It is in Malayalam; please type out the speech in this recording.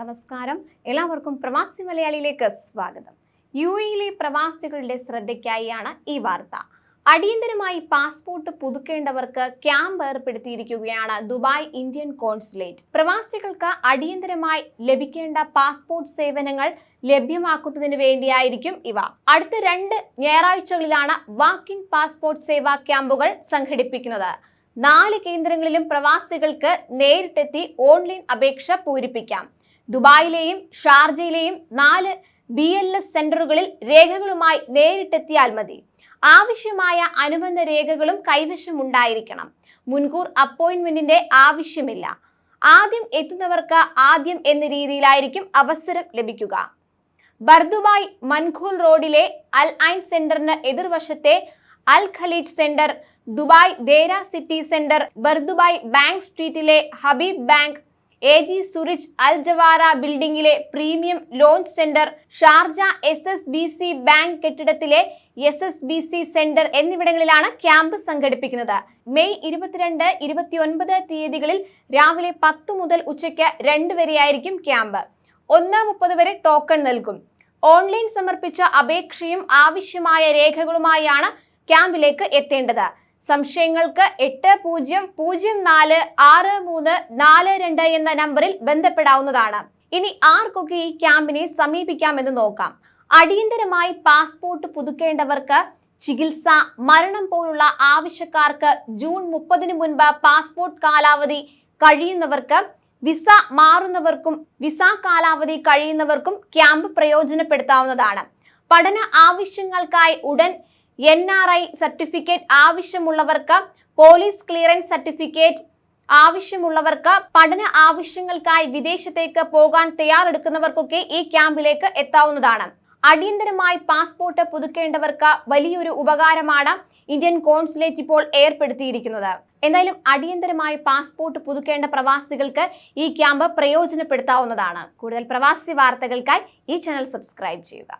നമസ്കാരം. എല്ലാവർക്കും പ്രവാസി മലയാളിയിലേക്ക് സ്വാഗതം. യു എയിലെ പ്രവാസികളുടെ ശ്രദ്ധയ്ക്കായാണ് ഈ വാർത്ത. അടിയന്തരമായി പാസ്പോർട്ട് പുതുക്കേണ്ടവർക്ക് ക്യാമ്പ് ഏർപ്പെടുത്തിയിരിക്കുകയാണ് ദുബായ് ഇന്ത്യൻ കോൺസുലേറ്റ്. പ്രവാസികൾക്ക് അടിയന്തരമായി ലഭിക്കേണ്ട പാസ്പോർട്ട് സേവനങ്ങൾ ലഭ്യമാക്കുന്നതിന് വേണ്ടിയായിരിക്കും ഇവ. അടുത്ത രണ്ട് ഞായറാഴ്ചകളിലാണ് വാക്ക് ഇൻ പാസ്പോർട്ട് സേവാ ക്യാമ്പുകൾ സംഘടിപ്പിക്കുന്നത്. നാല് കേന്ദ്രങ്ങളിലും പ്രവാസികൾക്ക് നേരിട്ടെത്തി ഓൺലൈൻ അപേക്ഷ പൂരിപ്പിക്കാം. ദുബായിലെയും ഷാർജയിലെയും നാല് ബി എൽ എസ് സെന്ററുകളിൽ രേഖകളുമായി നേരിട്ടെത്തിയാൽ മതി. ആവശ്യമായ അനുബന്ധ രേഖകളും കൈവശം ഉണ്ടായിരിക്കണം മുൻകൂർ അപ്പോയിന്റ്മെന്റിന്റെ ആവശ്യമില്ല. ആദ്യം എത്തുന്നവർക്ക് ആദ്യം എന്ന രീതിയിലായിരിക്കും അവസരം ലഭിക്കുക. ബർദുബായ് മൻഖൂൽ റോഡിലെ അൽ ഐൻ സെന്ററിന് എതിർവശത്തെ Al Khaleej Centre Dubai Deira City Centre Bur Dubai bank സ്ട്രീറ്റിലെ Habib Bank A G Zurich Al Jawara ബിൽഡിംഗിലെ premium lounge centre Sharjah S S B C bank കെട്ടിടത്തിലെ S S B C centre എന്നിവിടങ്ങളിലാണ് ക്യാമ്പ് സംഘടിപ്പിക്കുന്നത്. മെയ് ഇരുപത്തിരണ്ട് ഇരുപത്തിയൊൻപത് തീയതികളിൽ രാവിലെ പത്ത് മുതൽ ഉച്ചയ്ക്ക് രണ്ട് വരെയായിരിക്കും ക്യാമ്പ്. ഒന്ന് മുപ്പത് വരെ ടോക്കൺ നൽകും. ഓൺലൈൻ സമർപ്പിച്ച അപേക്ഷയും ആവശ്യമായ രേഖകളുമായാണ് ക്യാമ്പിലേക്ക് എത്തേണ്ടത്. സംശയങ്ങൾക്ക് എട്ട് പൂജ്യം പൂജ്യം നാല് ആറ് മൂന്ന് നാല് രണ്ട് എന്ന നമ്പറിൽ ബന്ധപ്പെടാവുന്നതാണ്. ഇനി ആർക്കൊക്കെ ഈ ക്യാമ്പിനെ സമീപിക്കാമെന്ന് നോക്കാം. അടിയന്തരമായി പാസ്പോർട്ട് പുതുക്കേണ്ടവർക്ക് ചികിത്സ മരണം പോലുള്ള ആവശ്യക്കാർക്ക് ജൂൺ മുപ്പതിനു മുൻപ് പാസ്പോർട്ട് കാലാവധി കഴിയുന്നവർക്ക് വിസ മാറുന്നവർക്കും വിസ കാലാവധി കഴിയുന്നവർക്കും ക്യാമ്പ് പ്രയോജനപ്പെടുത്താവുന്നതാണ്. പഠന ആവശ്യങ്ങൾക്കായി ഉടൻ എൻ ആർ ഐ സർട്ടിഫിക്കറ്റ് ആവശ്യമുള്ളവർക്ക് പോലീസ് ക്ലിയറൻസ് സർട്ടിഫിക്കറ്റ് ആവശ്യമുള്ളവർക്ക് പഠന ആവശ്യങ്ങൾക്കായി വിദേശത്തേക്ക് പോകാൻ തയ്യാറെടുക്കുന്നവർക്കൊക്കെ ഈ ക്യാമ്പിലേക്ക് എത്താവുന്നതാണ്. അടിയന്തരമായി പാസ്പോർട്ട് പുതുക്കേണ്ടവർക്ക് വലിയൊരു ഉപകാരമാണ് ഇന്ത്യൻ കോൺസുലേറ്റ് ഇപ്പോൾ ഏർപ്പെടുത്തിയിരിക്കുന്നത്. എന്തായാലും അടിയന്തരമായി പാസ്പോർട്ട് പുതുക്കേണ്ട പ്രവാസികൾക്ക് ഈ ക്യാമ്പ് പ്രയോജനപ്പെടുത്താവുന്നതാണ്. കൂടുതൽ പ്രവാസി വാർത്തകൾക്കായി ഈ ചാനൽ സബ്സ്ക്രൈബ് ചെയ്യുക.